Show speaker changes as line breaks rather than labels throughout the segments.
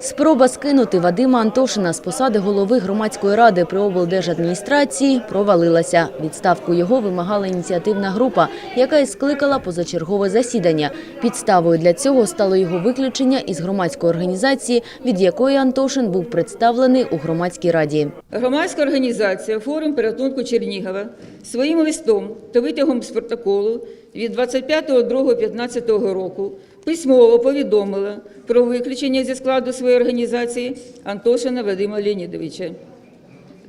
Спроба скинути Вадима Антошина з посади голови громадської ради при облдержадміністрації провалилася. Відставку його вимагала ініціативна група, яка і скликала позачергове засідання. Підставою для цього стало його виключення із громадської організації, від якої Антошин був представлений у громадській раді.
Громадська організація Форум порятунку Чернігова своїм листом та витягом з протоколу від 25.02.15 року письмово повідомила про виключення зі складу своєї організації Антошина Вадима Леонідовича,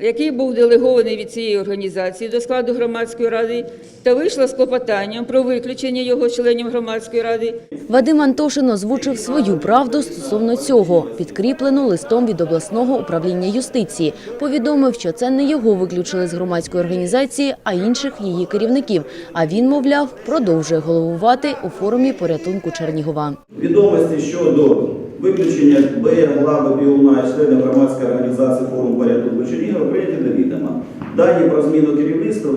який був делегований від цієї організації до складу громадської ради та вийшла з клопотанням про виключення його членів громадської ради
Вадим Антошин озвучив свою правду стосовно цього, підкріплену листом від обласного управління юстиції. Повідомив, що це не його виключили з громадської організації, а інших її керівників. А він, мовляв, продовжує головувати у форумі порятунку Чернігова.
Відомості щодо виключення Б. Глаби Біуна і члена громадської організації форум порятунку Чернігова прийняті до відома. Дані про зміну керівництва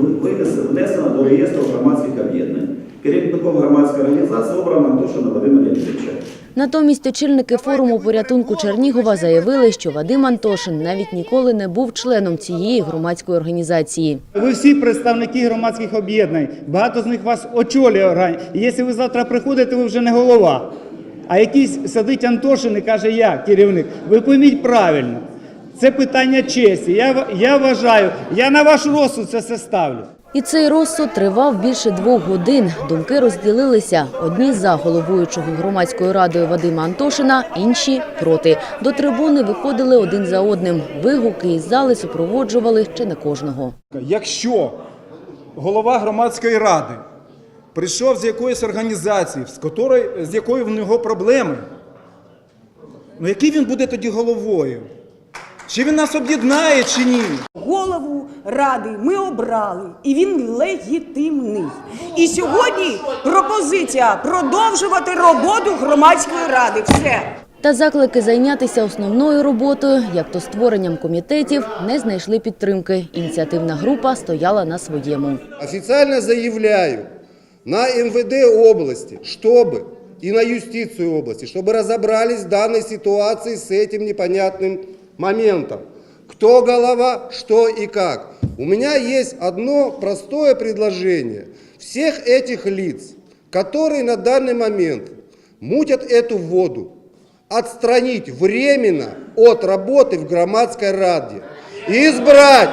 внесено до реєстру громадських об'єднань. Керівником громадської організації обрано Антошина Вадима Леонідовича.
Натомість очільники форуму порятунку Чернігова заявили, що Вадим Антошин навіть ніколи не був членом цієї громадської організації.
Ви всі представники громадських об'єднань. Багато з них вас очолює якщо ви завтра приходите, ви вже не голова. А якийсь сидить Антошин і каже, я керівник. Ви пойміть правильно. Це питання честі. Я, я вважаю, я на ваш розсуд це все ставлю.
І цей розсуд тривав більше двох годин. Думки розділилися. Одні за головуючого громадською радою Вадима Антошина, інші проти. До трибуни виходили один за одним. Вигуки із зали супроводжували ще не кожного.
Якщо голова громадської ради прийшов з якоїсь організації, з, котрої, з якою в нього проблеми, ну який він буде тоді головою? Чи він нас об'єднає, чи ні?
Голову ради ми обрали, і він легітимний. І сьогодні пропозиція продовжувати роботу громадської ради. Все.
Та заклики зайнятися основною роботою, як то створенням комітетів, не знайшли підтримки. Ініціативна група стояла на своєму.
Официально заявляю на МВД области, чтобы и на юстицию области, чтобы разобрались в данной ситуации с этим непонятным моментом. Кто голова, что и как. У меня есть одно простое предложение. Всех этих лиц, которые на данный момент мутят эту воду, отстранить временно от работы в громадской раде. Избрать,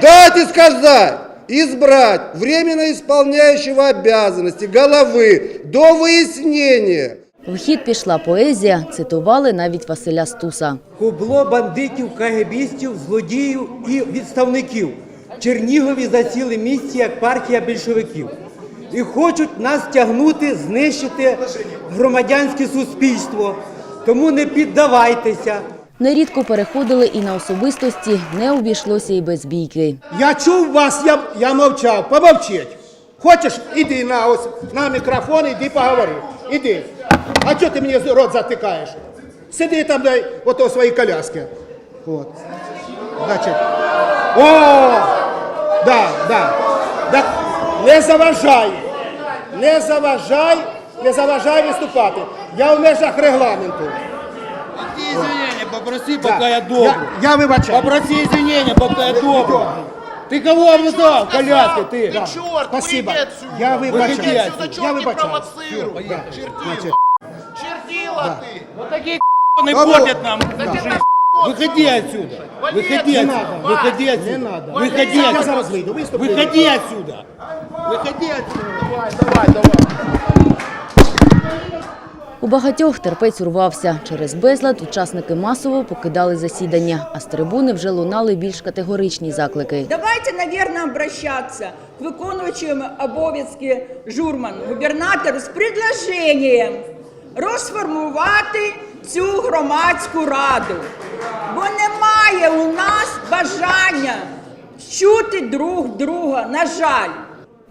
дайте сказать, избрать временно исполняющего обязанности головы до выяснения.
В хід пішла поезія, цитували навіть Василя Стуса.
Кубло бандитів, кагебістів, злодіїв і відставників. Чернігові засіли місці як партія більшовиків. І хочуть нас тягнути, знищити громадянське суспільство. Тому не піддавайтеся.
Нерідко переходили і на особистості, не обійшлося і без бійки.
Я чув вас, я, я мовчав, помовчіть. Хочеш, іди на ось на мікрофон, іди поговори. Іди. А чого ти мені рот затикаєш? Сиди там, дай ото свої коляски. От. Значить. О! Да, да. Так, не заважай. Не заважай, не заважай виступати. Я в межах регламенту.
Извинения, попроси,
Да. Я, я вибачаю.
Попроси извинения, пока я добрый. Ты кого обозвал, коляски, ты?
Да.
Черт,
Спасибо.
выйди отсюда.
Я
Выходи
вибачаю.
отсюда.
Чего
Я
не
вибачаю.
провоцируй?
Да.
Чертила. Чертила ты.
Вот такие
Кого?
портят нам
Да
Выходи отсюда. Выходи
Не
отсюда.
надо.
Выходи
Не
отсюда.
надо.
Выходи
Я
отсюда.
зараз.
Выходи отсюда. Выходи отсюда.
Давай, давай, давай.
У багатьох терпець урвався. Через безлад учасники масово покидали засідання, а з трибуни вже лунали більш категоричні заклики.
Давайте, наверное, обращаться к виконуючим обов'язки журман, губернатору з предложенням розформувати цю громадську раду. Бо немає у нас бажання чути друг друга, на жаль.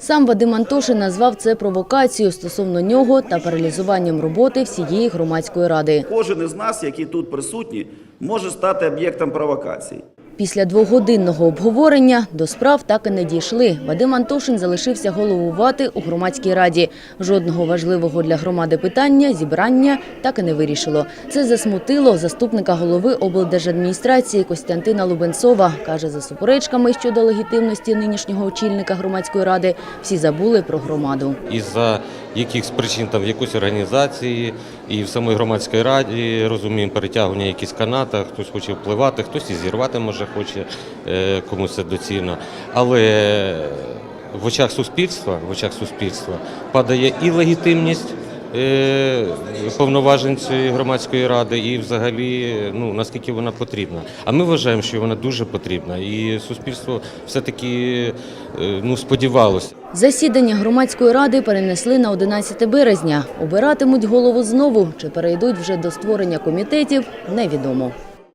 Сам Вадим Антошин назвав це провокацією стосовно нього та паралізуванням роботи всієї громадської ради.
Кожен із нас, які тут присутні, може стати об'єктом провокацій.
Після двогодинного обговорення до справ так і не дійшли. Вадим Антошин залишився головувати у громадській раді. Жодного важливого для громади питання зібрання так і не вирішило. Це засмутило заступника голови облдержадміністрації Костянтина Лубенцова. Каже, за суперечками щодо легітимності нинішнього очільника громадської ради всі забули про громаду.
із-за якихось причин там в якоїсь організації і в самій громадській раді розуміємо перетягування якісь каната, хтось хоче впливати, хтось і зірвати може хоче, е, комусь це доцільно. Але в очах суспільства, в очах суспільства падає і легітимність. е, Повноважень цієї громадської ради і взагалі ну наскільки вона потрібна. А ми вважаємо, що вона дуже потрібна, і суспільство все-таки е, ну сподівалося.
Засідання громадської ради перенесли на 11 березня. Обиратимуть голову знову чи перейдуть вже до створення комітетів – невідомо.